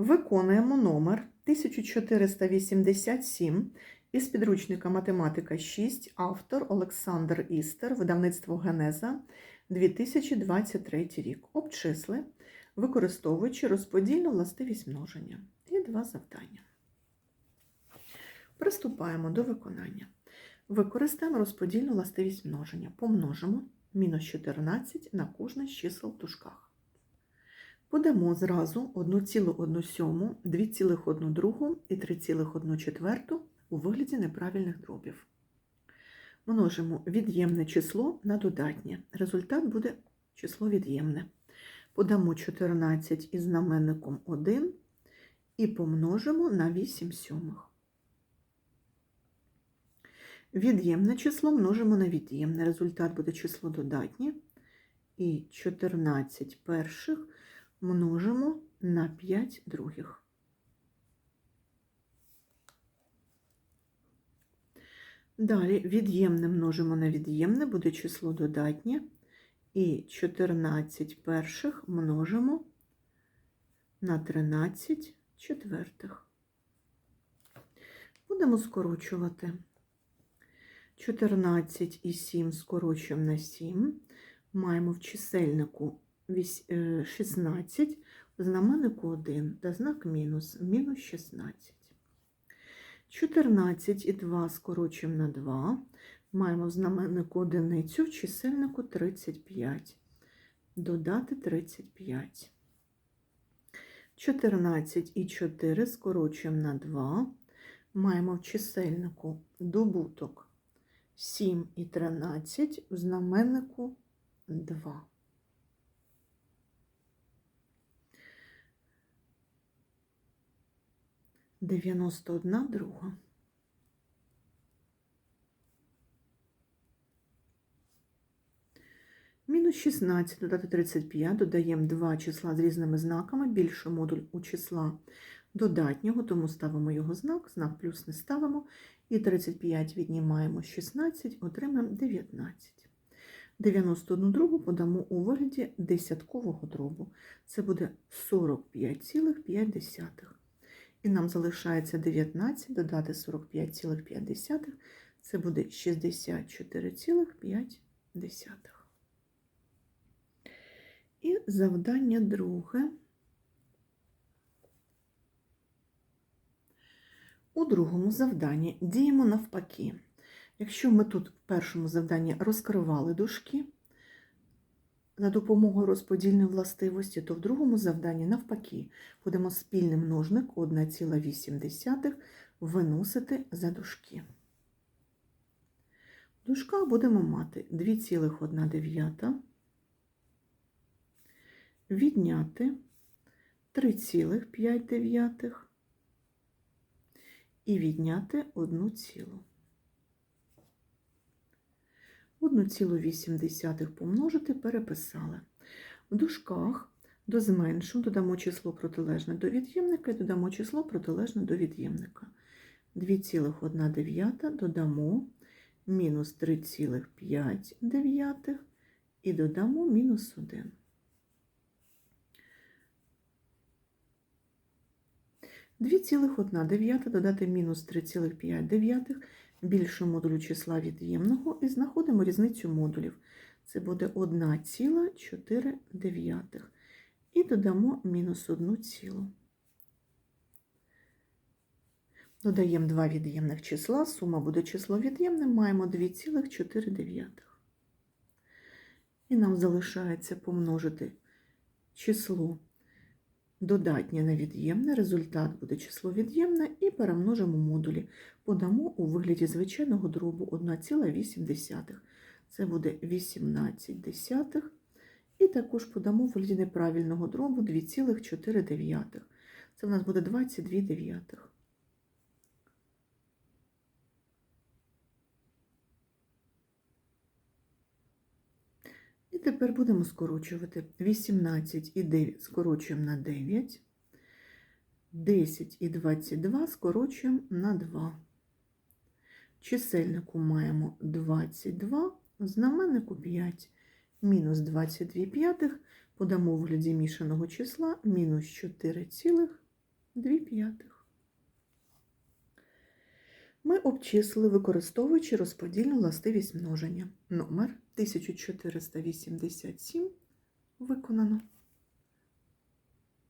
Виконуємо номер 1487 із підручника Математика 6, автор Олександр Істер, видавництво Генеза, 2023 рік. Обчисли, використовуючи розподільну властивість множення. І два завдання. Приступаємо до виконання. Використаємо розподільну властивість множення. Помножимо мінус 14 на кожне з чисел в дужках. Подамо зразу 1,1 сьому, 2,1 другу і 3,1 четверту у вигляді неправильних дробів. Множимо від'ємне число на додатнє. Результат буде число від'ємне. Подамо 14 із знаменником 1 і помножимо на 8 сьомих. Від'ємне число множимо на від'ємне. Результат буде число додатнє. І 14 перших множимо на 5 других. Далі від'ємне множимо на від'ємне, буде число додатнє. І 14 перших множимо на 13 четвертих. Будемо скорочувати. 14 і 7 скорочуємо на 7. Маємо в чисельнику 16, в знаменнику 1, та знак мінус, мінус 16. 14 і 2 скорочуємо на 2. Маємо в знаменнику одиницю, в чисельнику 35. Додати 35. 14 і 4 скорочуємо на 2. Маємо в чисельнику добуток 7 і 13, в знаменнику 2. Дев'яносто одна друга. Мінус 16 додати 35, додаємо два числа з різними знаками, більше модуль у числа додатнього, тому ставимо його знак, знак плюс не ставимо, і 35 віднімаємо 16, отримаємо 19. 91 другу подамо у вигляді десяткового дробу. Це буде 45,5. І нам залишається 19, додати 45,5, це буде 64,5. І завдання друге. У другому завданні діємо навпаки. Якщо ми тут в першому завданні розкривали дужки за допомогою розподільної властивості, то в другому завданні навпаки будемо спільний множник 1,8 виносити за дужки. В дужках будемо мати 2,1 відняти 3,5 і відняти 1 цілу. 1,8 помножити переписали. В дужках до зменшу додамо число протилежне до від'ємника і додамо число протилежне до від'ємника. 2,1 додамо мінус 3,5 і додамо мінус 1. Дві додати мінус 3,5 більше модулю числа від'ємного і знаходимо різницю модулів. Це буде 1,4. І додамо мінус 1 цілу. Додаємо два від'ємних числа, сума буде число від'ємне, маємо 2,4. І нам залишається помножити число додатнє на від'ємне, результат буде число від'ємне і перемножимо модулі. Подамо у вигляді звичайного дробу 1,8. Це буде 18 десятих. І також подамо у вигляді неправильного дробу 2,4. Це в нас буде 22 дев'ятих. І тепер будемо скорочувати 18 і 9 скорочуємо на 9, 10 і 22 скорочуємо на 2. Чисельнику маємо 22, знаменнику 5, мінус 22 п'ятих, подамо в вигляді мішаного числа мінус 4 цілих 2 п'ятих. Ми обчислили, використовуючи розподільну властивість множення. Номер 1487 виконано.